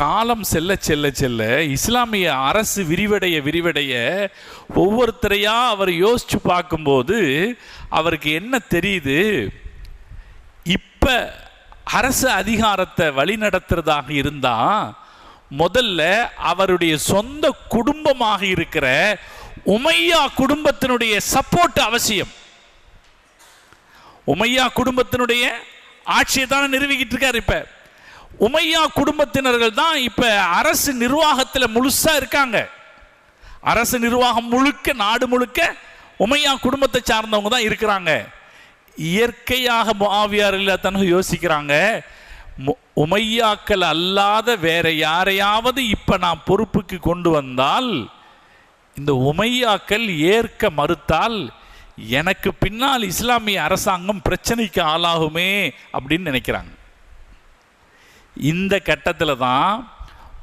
காலம் செல்ல செல்ல செல்ல இஸ்லாமிய அரசு விரிவடைய விரிவடைய ஒவ்வொருத்தரையா அவர் யோசிச்சு பார்க்கும்போது அவருக்கு என்ன தெரியுது? இப்ப அரசு அதிகாரத்தை வழிநடத்துறதாக இருந்தா முதல்ல அவருடைய சொந்த குடும்பமாக இருக்கிற உமையா குடும்பத்தினுடைய சப்போர்ட் அவசியம். உமையா குடும்பத்தினுடைய ஆட்சியை தானே நிறுவிக்கிட்டு இருக்காரு இப்ப. உமையா குடும்பத்தினர்கள் தான் இப்ப அரசு நிர்வாகத்தில் முழுசா இருக்காங்க. அரசு நிர்வாகம் முழுக்க நாடு முழுக்க உமையா குடும்பத்தை சார்ந்தவங்க தான் இருக்கிறாங்க. இயற்கையாக மாவியார் இல்லாதனு யோசிக்கிறாங்க உமையாக்கள் அல்லாத வேற யாரையாவது இப்போ நான் பொறுப்புக்கு கொண்டு வந்தால் இந்த உமையாக்கள் ஏற்க மறுத்தால் எனக்கு பின்னால் இஸ்லாமிய அரசாங்கம் பிரச்சனைக்கு ஆளாகுமே அப்படின்னு நினைக்கிறாங்க. இந்த கட்டத்தில் தான்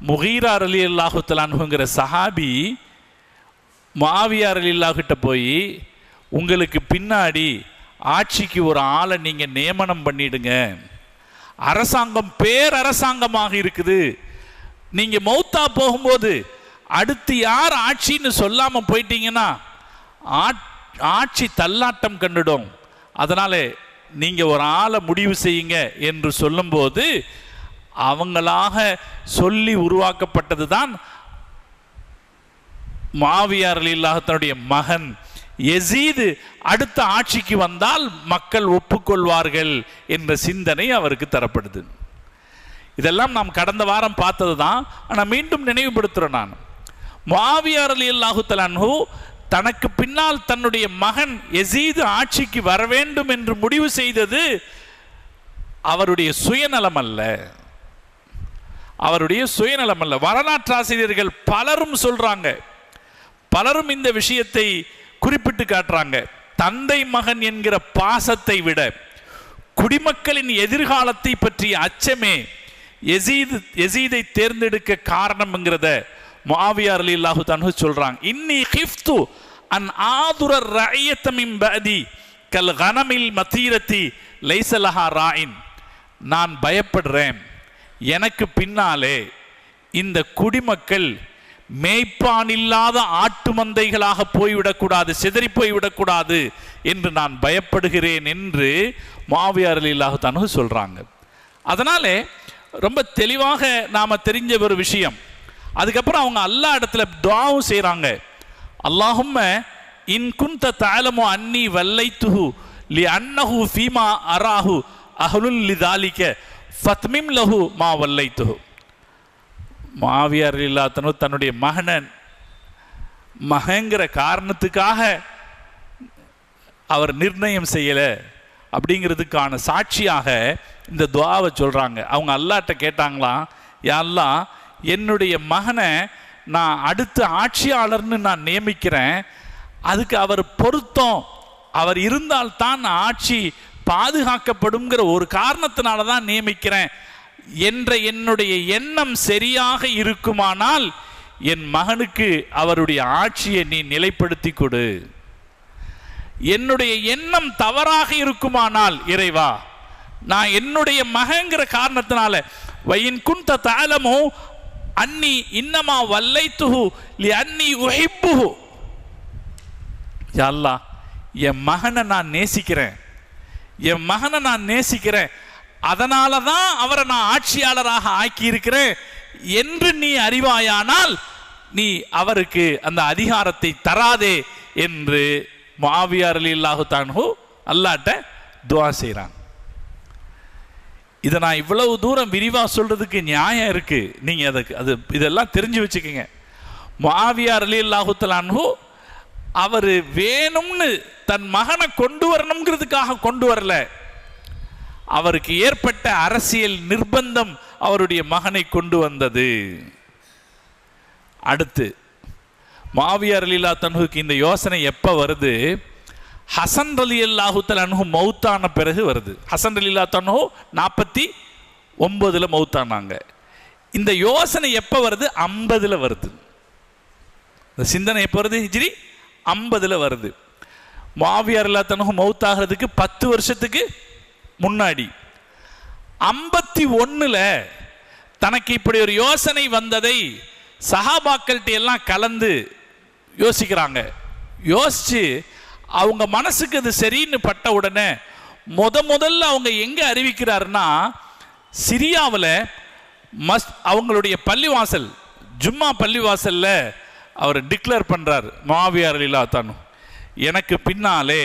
முகீரா அலி அல்லாஹுத்தலான்ங்கிற சஹாபி மாவியார் அலி அல்லாஹிட்ட போய் உங்களுக்கு பின்னாடி ஆட்சிக்கு ஒரு ஆளை நீங்கள் நியமனம் பண்ணிடுங்க. அரசாங்கம் பேரரசாங்கமாக இருக்குது. நீங்கள் மௌத்தா போகும்போது அடுத்து யார் ஆட்சின்னு சொல்லாமல் போயிட்டீங்கன்னா ஆட்- ஆட்சி தள்ளாட்டம் கண்டுடும். அதனால் நீங்கள் ஒரு ஆளை முடிவு செய்யுங்க என்று சொல்லும்போது அவங்களாக சொல்லி உருவாக்கப்பட்டது தான் மாவியார் இல்லாத தன்னுடைய மகன் எசீது அடுத்த ஆட்சிக்கு வந்தால் மக்கள் ஒப்புக்கொள்வார்கள் என்ற சிந்தனை அவருக்கு தரப்படுது. இதெல்லாம் நாம் கடந்த வாரம் பார்த்தது தான் ஆனால் மீண்டும் நினைவுபடுத்துகிறேன் நான். மாவியார் அலி அல்லாஹு தனக்கு பின்னால் தன்னுடைய மகன் எசீது ஆட்சிக்கு வர வேண்டும் என்று முடிவு செய்தது அவருடைய சுயநலம் அல்ல. அவருடைய சுயநலம் அல்ல. வரலாற்றாசிரியர்கள் பலரும் சொல்றாங்க. பலரும் இந்த விஷயத்தை குறிப்பிட்டு காட்டுறாங்க. தந்தை மகன் என்கிற பாசத்தை விட குடிமக்களின் எதிர்காலத்தை பற்றிய அச்சமே எசீது எசீதை தேர்ந்தெடுக்க காரணம்ங்கிறத மாவியார் அலி அல்லாஹு தனு சொல்றாங்க. இன்னி ஹிஃப்து அன் ஆதுர ரயத்தமிம் பதி கல் கனமில் மத்தீரத்தி லைசலஹா ராயின் நான் பயப்படுறேன். எனக்கு பின்னாலே இந்த குடிமக்கள் மேய்ப்பான் இல்லாத ஆட்டு மந்தைகளாக போய்விடக்கூடாது சிதறி போய்விடக்கூடாது என்று நான் பயப்படுகிறேன் என்று மாவியார் அலில்லாஹு தனு சொல்கிறாங்க அதனாலே ரொம்ப தெளிவாக நாம் தெரிஞ்ச ஒரு விஷயம். அதுக்கப்புறம் அவங்க அல்லா இடத்துல துவாவும் செய்கிறாங்க அல்லாஹும்ம இன்குந்த தாலமோ அன்னி வல்லைத்துஹு லி அன்னஹு ஃபீமா அராஹு அஹ்லுல் லிதாலிக்க ஃபத்மிம் லஹு மா வல்லை துஹு மாவியார் இல்லாதனு தன்னுடைய மகனன். மகங்கிற காரணத்துக்காக அவர் நிர்ணயம் செய்யலை. அப்படிங்கிறதுக்கான சாட்சியாக இந்த துவாவை சொல்றாங்க. அவங்க அல்லாட்ட கேட்டாங்களாம் யாரெல்லாம் என்னுடைய மகனை நான் அடுத்த ஆட்சியாளர்னு நான் நியமிக்கிறேன். அதுக்கு அவர் பொருத்தம். அவர் இருந்தால்தான் ஆட்சி பாதுகாக்கப்படுங்கிற ஒரு காரணத்தினால தான் நியமிக்கிறேன். என்ற என்னுடைய எண்ணம் சரியாக இருக்குமானால் என் மகனுக்கு அவருடைய ஆட்சியை நீ நிலைப்படுத்தி கொடு. என்னுடைய எண்ணம் தவறாக இருக்குமானால் இறைவா நான் என்னுடைய மகங்கிற காரணத்தினால வயின் குந்த தாலமோ அன்னி இன்னமா வல்லைத்துஹு லி அன்னி உஹிப்புஹு. யா என் மகனை நான் நேசிக்கிறேன். என் மகனை நான் நேசிக்கிறேன். அதனால தான் அவரை நான் ஆட்சியாளராக ஆக்கி இருக்கிறேன் என்று நீ அறிவாயானால் நீ அவருக்கு அந்த அதிகாரத்தை தராதே என்று மாவியார் அலி இல்லாஹு தான்ஹூ அல்லாட்ட துவா செய்கிறான் இதை நான் இவ்வளவு தூரம் விரிவாக சொல்றதுக்கு நியாயம் இருக்கு. நீங்க அதுக்கு அது இதெல்லாம் தெரிஞ்சு வச்சுக்கோங்க. மாவியார் அலி அல்லாஹுத்தலான்ஹு அவர் வேணும்னு தன் மகனை கொண்டு வரணுங்கிறதுக்காக கொண்டு வரல. அவருக்கு ஏற்பட்ட அரசியல் நிர்பந்தம் அவருடைய மகனை கொண்டு வந்தது. அடுத்து மாவியார் அலிலா தன்ஹுக்கு இந்த யோசனை எப்போ வருது? ஹசன் அலி அல்லாஹுத்தல் அன்ஹு மௌத்தான பிறகு வருது. ஹசன் அலிலா தன்ஹு நாற்பத்தி ஒன்பதுல மௌத்தானாங்க. இந்த யோசனை எப்போ வருது? ஐம்பதில் வருது. இந்த சிந்தனை எப்போ வருது? ஹிஜ்ரி ஐம்பதில் வருது. மாவியார் அல்லா தனகு மௌத்தாகிறதுக்கு பத்து வருஷத்துக்கு முன்னாடி. ஐம்பத்தி ஒன்றில் தனக்கு இப்படி ஒரு யோசனை வந்ததை சஹாபாக்கள்கிட்ட எல்லாம் கலந்து யோசிக்கிறாங்க. யோசித்து அவங்க மனசுக்கு அது சரின்னு பட்ட உடனே முத முதல்ல அவங்க எங்கே அறிவிக்கிறாருன்னா சிரியாவில் மஸ் அவங்களுடைய பள்ளிவாசல் ஜும்மா பள்ளிவாசலில் அவர் டிக்ளேர் பண்ணுறார் மாவியார் லீலா எனக்கு பின்னாலே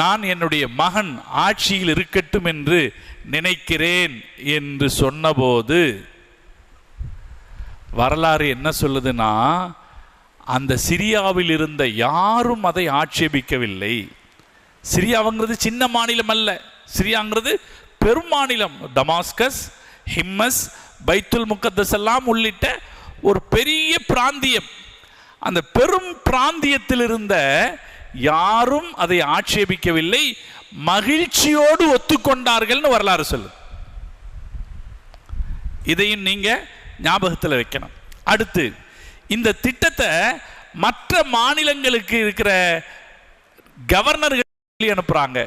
நான் என்னுடைய மகன் ஆட்சியில் இருக்கட்டும் என்று நினைக்கிறேன் என்று சொன்னபோது வரலாறு என்ன சொல்லுதுன்னா அந்த சிரியாவில் இருந்த யாரும் அதை ஆட்சேபிக்கவில்லை. சிரியாவுங்கிறது சின்ன மாநிலம் அல்ல. சிரியாங்கிறது பெரும் மாநிலம். டமாஸ்கஸ் ஹிம்மஸ் பைத்துல் முக்கத்தஸ் எல்லாம் உள்ளிட்ட ஒரு பெரிய பிராந்தியம். அந்த பெரும் பிராந்தியத்தில் இருந்த யாரும் அதை ஆட்சேபிக்கவில்லை. மகிழ்ச்சியோடு ஒத்துக்கொண்டார்கள்னு வரலாறு சொல்லு இதையும் நீங்க ஞாபகத்தில் வைக்கணும். அடுத்து இந்த திட்டத்தை மற்ற மாநிலங்களுக்கு இருக்கிற கவர்னர்கள் அனுப்புறாங்க.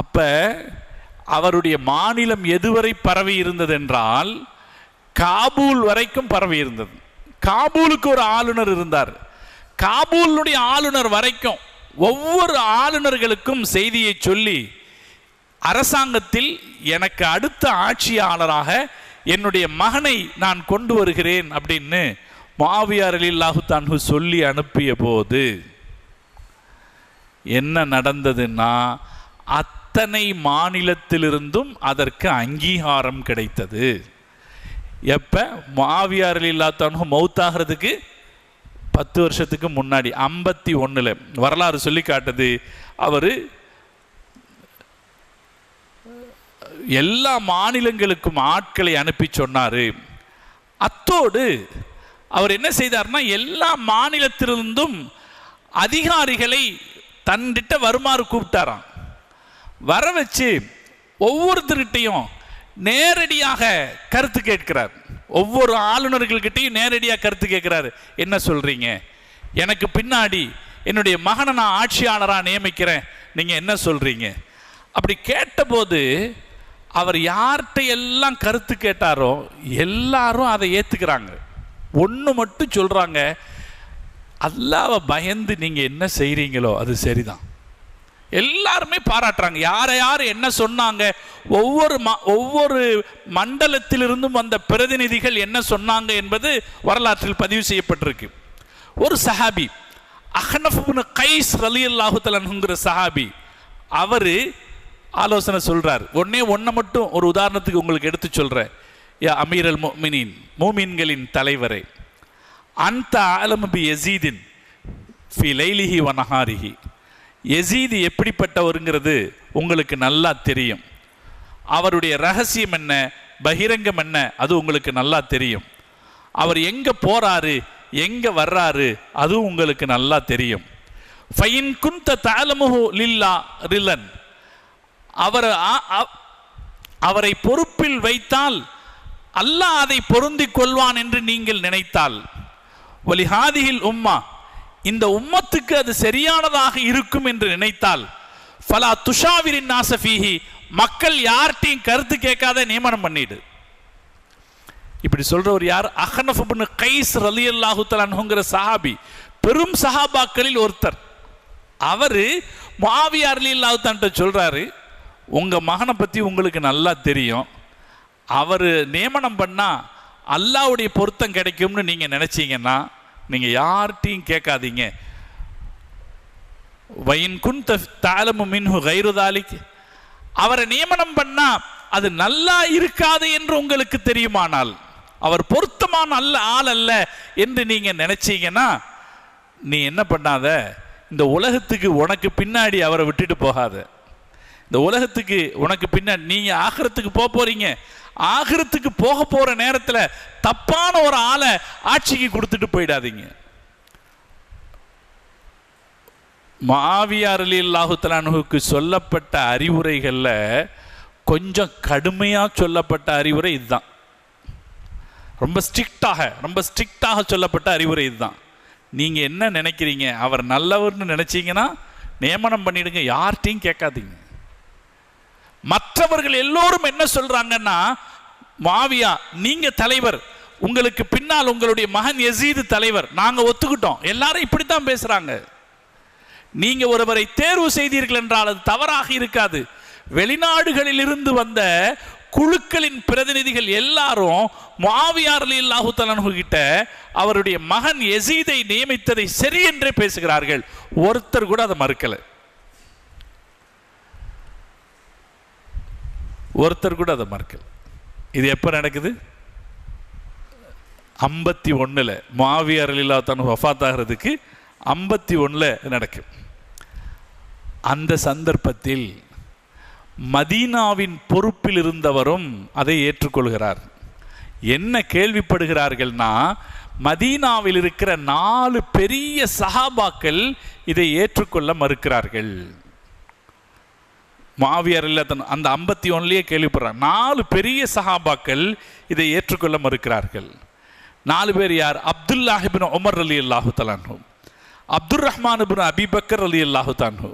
அப்ப அவருடைய மாநிலம் எதுவரை பரவி இருந்தது என்றால் காபூல் வரைக்கும் பரவி இருந்தது. காபூலுக்கு ஒரு ஆளுநர் இருந்தார். காபூலுடைய ஆளுநர் வரைக்கும் ஒவ்வொரு ஆளுநர்களுக்கும் செய்தியை சொல்லி அரசாங்கத்தில் எனக்கு அடுத்த ஆட்சியாளராக என்னுடைய மகனை நான் கொண்டு வருகிறேன் அப்படின்னு மாவியார் அலில்லாஹு தான்ஹு சொல்லி அனுப்பிய போது என்ன நடந்ததுன்னா அத்தனை மாநிலத்திலிருந்தும் அதற்கு அங்கீகாரம் கிடைத்தது. எப்போ? மாவியாரில் இல்லாத்தானு மௌத்தாகிறதுக்கு பத்து வருஷத்துக்கு முன்னாடி ஐம்பத்தி ஒன்றில் வரலாறு சொல்லி காட்டுது. அவர் எல்லா மாநிலங்களுக்கும் ஆட்களை அனுப்பி சொன்னார். அத்தோடு அவர் என்ன செய்தார்னா எல்லா மாநிலத்திலிருந்தும் அதிகாரிகளை தன்கிட்ட வருமாறு கூப்பிட்டாராம். வர வச்சு ஒவ்வொருத்தர்கிட்டையும் நேரடியாக கருத்து கேட்கிறார். ஒவ்வொரு ஆளுநர்கள்கிட்டையும் நேரடியாக கருத்து கேட்கிறாரு. என்ன சொல்றீங்க? எனக்கு பின்னாடி என்னுடைய மகனை நான் ஆட்சியாளராக நியமிக்கிறேன். நீங்கள் என்ன சொல்கிறீங்க அப்படி கேட்டபோது அவர் யார்கிட்ட எல்லாம் கருத்து கேட்டாரோ எல்லாரும் அதை ஏற்றுக்கிறாங்க ஒன்று மட்டும் சொல்கிறாங்க அல்லாவை பயந்து நீங்கள் என்ன செய்கிறீங்களோ அது சரிதான். எல்லாருமே பாராட்டுறாங்க. யாரை யார் என்ன சொன்னாங்க ஒவ்வொரு ம ஒவ்வொரு மண்டலத்திலிருந்தும் வந்த பிரதிநிதிகள் என்ன சொன்னாங்க என்பது வரலாற்றில் பதிவு செய்யப்பட்டிருக்கு. ஒரு சஹாபி அஹ்னஃபுன் கைஸ் அலி அல்லாஹுத்தலன்ங்கிற சஹாபி அவர் ஆலோசனை சொல்கிறார் ஒன்னே ஒன்றை மட்டும் ஒரு உதாரணத்துக்கு உங்களுக்கு எடுத்து சொல்கிறேன் யா அமீர் அல் மோமினின் மூமின்களின் தலைவரே அந்த ஆலமபி எசீதின் ஃபி லைலிஹி வனஹாரிஹி எசீது எப்படிப்பட்டவருங்கிறது உங்களுக்கு நல்லா தெரியும். அவருடைய ரகசியம் என்ன பகிரங்கம் என்ன அது உங்களுக்கு நல்லா தெரியும். அவர் எங்கே போறாரு எங்கே வர்றாரு அதுவும் உங்களுக்கு நல்லா தெரியும். ஃபைன் குந்த தாலமுஹு லில்லா ரில்லன். அவர் ஆ- அவரை பொறுப்பில் வைத்தால் அல்லாஹ் அதை பொருந்திக் கொள்வான் என்று நீங்கள் நினைத்தால். ஒலிஹாதியில் உம்மா இந்த உம்மத்துக்கு அது சரியானதாக இருக்கும் என்று நினைத்தால் ஃபலா துஷாவிரின் நாசஃபீஹி மக்கள் யார்கிட்டையும் கருத்து கேட்காத நியமனம் பண்ணிடு. இப்படி சொல்றவர் யார்? அஹனஃப் கைஸ் ரலி அல்லாஹுத்தலான்ங்கிற சஹாபி. பெரும் சஹாபாக்களில் ஒருத்தர். அவரு மாவியார் அலி தஆன்ட்ட சொல்றாரு உங்க மகனை பத்தி உங்களுக்கு நல்லா தெரியும். அவர் நியமனம் பண்ணா அல்லாவுடைய பொருத்தம் கிடைக்கும்னு நீங்க நினைச்சீங்கன்னா நீங்க யார்கிட்டையும் கேட்காதீங்க. வயின் குன் தாலமு மின்ஹு கைருதாலிக்கு அவரை நியமனம் பண்ணா அது நல்லா இருக்காது என்று உங்களுக்கு தெரியுமானால் அவர் பொருத்தமான அல்ல ஆள் அல்ல என்று நீங்க நினைச்சீங்கன்னா நீ என்ன பண்ணாத? இந்த உலகத்துக்கு உனக்கு பின்னாடி அவரை விட்டுட்டு போகாத. இந்த உலகத்துக்கு உனக்கு பின்னாடி நீங்க ஆகிரத்துக்கு போக போறீங்க. ஆகிறத்துக்கு போக போகிற நேரத்தில் தப்பான ஒரு ஆளை ஆட்சிக்கு கொடுத்துட்டு போயிடாதீங்க. மாவியார் அலி அல்லாஹுத்தலானுக்கு சொல்லப்பட்ட அறிவுரைகளில் கொஞ்சம் கடுமையாக சொல்லப்பட்ட அறிவுரை இதுதான். ரொம்ப ஸ்ட்ரிக்டாக ரொம்ப ஸ்ட்ரிக்டாக சொல்லப்பட்ட அறிவுரை இதுதான். நீங்கள் என்ன நினைக்கிறீங்க? அவர் நல்லவர்னு நினச்சிங்கன்னா நியமனம் பண்ணிடுங்க. யார்கிட்டையும் கேட்காதீங்க. மற்றவர்கள் எல்லோரும் என்ன சொல்றாங்கன்னா மாவியா நீங்க தலைவர். உங்களுக்கு பின்னால் உங்களுடைய மகன் எசீது தலைவர். நாங்க ஒத்துக்கிட்டோம். எல்லாரும் இப்படித்தான் பேசுறாங்க. நீங்க ஒருவரை தேர்வு செய்தீர்கள் என்றால் அது தவறாக இருக்காது. வெளிநாடுகளில் இருந்து வந்த குழுக்களின் பிரதிநிதிகள் எல்லாரும் மாவியார் அல்லாஹு தலனு அவருடைய மகன் எசீதை நியமித்ததை சரி என்றே பேசுகிறார்கள். ஒருத்தர் கூட அதை மறுக்கலை. ஒருத்தர் கூட அதை மறக்கல. இது எப்போ நடக்குது? ஐம்பத்தி ஒண்ணுல மாவியார் அல்லா தன் வஃத் ஆகிறதுக்கு ஐம்பத்தி ஒண்ணுல நடக்கும் அந்த சந்தர்ப்பத்தில் மதீனாவின் பொறுப்பில் இருந்தவரும் அதை ஏற்றுக்கொள்கிறார். என்ன கேள்விப்படுகிறார்கள்னா மதீனாவில் இருக்கிற நாலு பெரிய சஹாபாக்கள் இதை ஏற்றுக்கொள்ள மறுக்கிறார்கள். மாவியார் இல்ல அந்த ஐம்பத்தி ஒன்னுலயே கேள்விப்படுறாங்க நாலு பெரிய சஹாபாக்கள் இதை ஏற்றுக்கொள்ள மறுக்கிறார்கள். நாலு பேர் யார்? அப்துல்லாஹிபின் உமர் அலி அல்லாஹு தலான்ஹூ அப்துல் ரஹ்மான் அபிபக்கர் அலி அல்லாஹு தான்ஹூ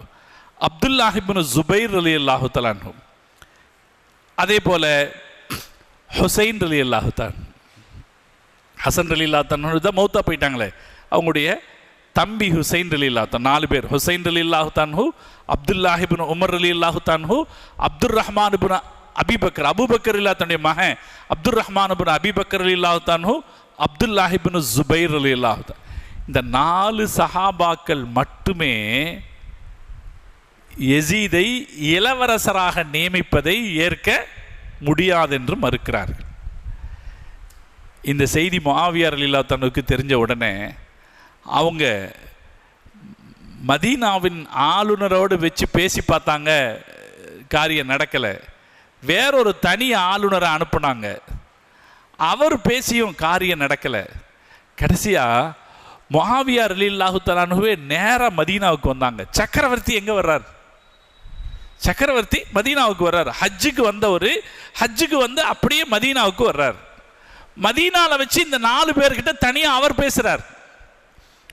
அப்துல்லாஹிபின் ஜுபைர் அலி அல்லாஹு தலான்ஹூ அதே போல ஹுசைன் அலி அல்லாஹுத்தான் ஹசன் அலி அல்லா தான் மௌத்தா போயிட்டாங்களே. அவங்களுடைய தம்பி ஹுசைன் அலி இல்லாத்தான் நாலு பேர். ஹுசைன் அலி அல்லாஹுத்தான்ஹு அப்துல்லாஹிபின் உமர் அலி அல்லாஹுத்தான்ஹு Abdul Rahman ibn Abi Bakr Abu Bakr இல்லாத்தனுடைய மகன் அப்துல் ரஹ்மான் இபின் அபிபக்கர் அலி அல்லாஹுத்தான்ஹு அப்துல்லாஹிபின் ஜுபைர் அலி அல்லாஹுத்தான் இந்த நாலு சஹாபாக்கள் மட்டுமே எசீதை இளவரசராக நியமிப்பதை ஏற்க முடியாது என்று மறுக்கிறார்கள். இந்த செய்தி மாவியார் அலிலா தன்னுக்கு தெரிஞ்ச உடனே அவங்க மதீனாவின் ஆளுநரோடு வச்சு பேசி பார்த்தாங்க காரியம் நடக்கலை. வேறொரு தனி ஆளுநரை அனுப்புனாங்க. அவர் பேசியும் காரியம் நடக்கலை. கடைசியாக மொஹாவியார் அலில்லாஹு தலானுவே நேராக மதீனாவுக்கு வந்தாங்க. சக்கரவர்த்தி எங்கே வர்றார்? சக்கரவர்த்தி மதீனாவுக்கு வர்றார். ஹஜ்ஜுக்கு வந்தவர் ஹஜ்ஜுக்கு வந்து அப்படியே மதீனாவுக்கு வர்றார். மதீனாவில் வச்சு இந்த நாலு பேர்கிட்ட தனியாக அவர் பேசுகிறார்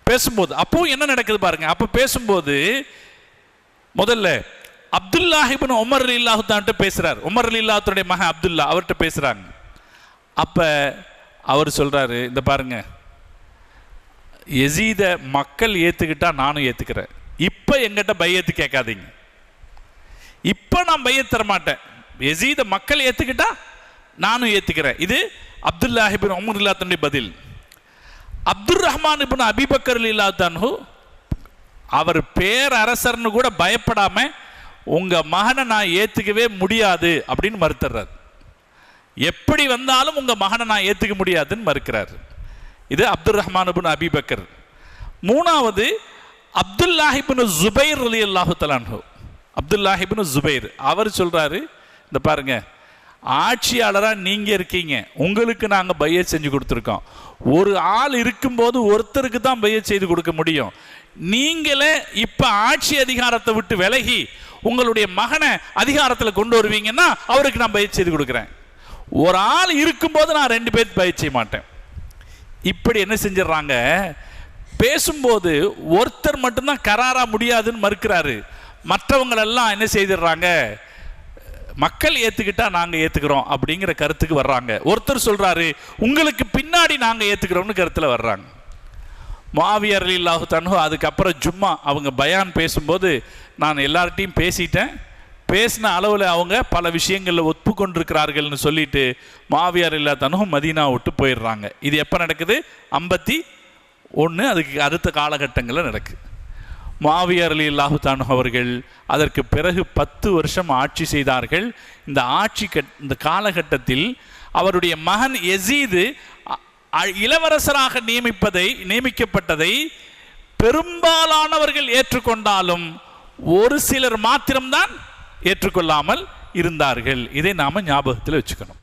பேசும்போது அப்போ என்ன நடக்குது பாருங்க அப்போ பேசும்போது முதல்ல அப்துல்லாஹிபின் உமர் அலி இல்லாஹுத்தான்ட்டு பேசுகிறார் உமர் அலி இல்லாத்துடைய மகன் அப்துல்லா அவர்கிட்ட பேசுறாங்க. அப்ப அவர் சொல்றாரு இந்த பாருங்க எசீத மக்கள் ஏத்துக்கிட்டா நானும் ஏத்துக்கிறேன். இப்ப எங்கிட்ட பையத்து கேட்காதீங்க. இப்ப நான் பைய தர மாட்டேன் எசீத மக்கள் ஏத்துக்கிட்டா நானும் ஏத்துக்கிறேன். இது அப்துல்லாஹிபின் உமர் இல்லாத்தனுடைய பதில். அப்துல் ரஹ்மான் இபின் அபிபக்கர் இல்லாத்தானு அவர் பேரரசர்னு கூட பயப்படாம உங்க மகனை நான் ஏத்துக்கவே முடியாது அப்படின்னு மறுத்துறாரு. எப்படி வந்தாலும் உங்க மகனை நான் ஏத்துக்க முடியாதுன்னு மறுக்கிறார். இது அப்துல் ரஹ்மான் இபின் அபிபக்கர் மூணாவது அப்துல்லாஹிபின் ஜுபைர் அலி அல்லாஹு தலான்ஹூ அப்துல்லாஹிபின் ஜுபைர் அவர் சொல்றாரு இந்த பாருங்க ஆட்சியாளராக நீங்கள் இருக்கீங்க. உங்களுக்கு நாங்கள் பைய செஞ்சு கொடுத்துருக்கோம். ஒரு ஆள் இருக்கும்போது ஒருத்தருக்கு தான் பைய செய்து கொடுக்க முடியும். நீங்களே இப்போ ஆட்சி அதிகாரத்தை விட்டு விலகி உங்களுடைய மகனை அதிகாரத்தில் கொண்டு வருவீங்கன்னா அவருக்கு நான் பயிற்சி செய்து கொடுக்குறேன். ஒரு ஆள் இருக்கும்போது நான் ரெண்டு பேர் பயிற்சி செய்ய மாட்டேன். இப்படி என்ன செஞ்சிடறாங்க? பேசும்போது ஒருத்தர் மட்டும்தான் கராரா முடியாதுன்னு மறுக்கிறாரு. மற்றவங்களெல்லாம் என்ன செய்திடுறாங்க? மக்கள் ஏத்துக்கிட்டா நாங்க ஏத்துக்கிறோம் அப்படிங்கிற கருத்துக்கு வர்றாங்க. ஒருத்தர் சொல்றாரு உங்களுக்கு பின்னாடி நாங்க ஏத்துக்கிறோம்னு கருத்துல வர்றாங்க. மாவியர் அலி இல்லாஹு தன்ஹோ அதுக்கப்புறம் ஜும்மா அவங்க பயான் பேசும்போது நான் எல்லார்ட்டையும் பேசிட்டேன். பேசின அளவில் அவங்க பல விஷயங்களில் ஒப்புக்கொண்டிருக்கிறார்கள்னு சொல்லிட்டு மாவியார் இல்லா தனும் மதீனா விட்டு போயிடுறாங்க. இது எப்போ நடக்குது? ஐம்பத்தி ஒன்று அதுக்கு அடுத்த காலகட்டங்களில் நடக்குது மாவியர் அலி அல்லாஹு அவர்கள் அதற்கு பிறகு பத்து வருஷம் ஆட்சி செய்தார்கள். இந்த ஆட்சி கட் இந்த காலகட்டத்தில் அவருடைய மகன் எசீது இளவரசராக நியமிப்பதை நியமிக்கப்பட்டதை பெரும்பாலானவர்கள் ஏற்றுக்கொண்டாலும் ஒரு சிலர் மாத்திரம்தான் ஏற்றுக்கொள்ளாமல் இருந்தார்கள். இதை நாம ஞாபகத்தில் வச்சுக்கணும்.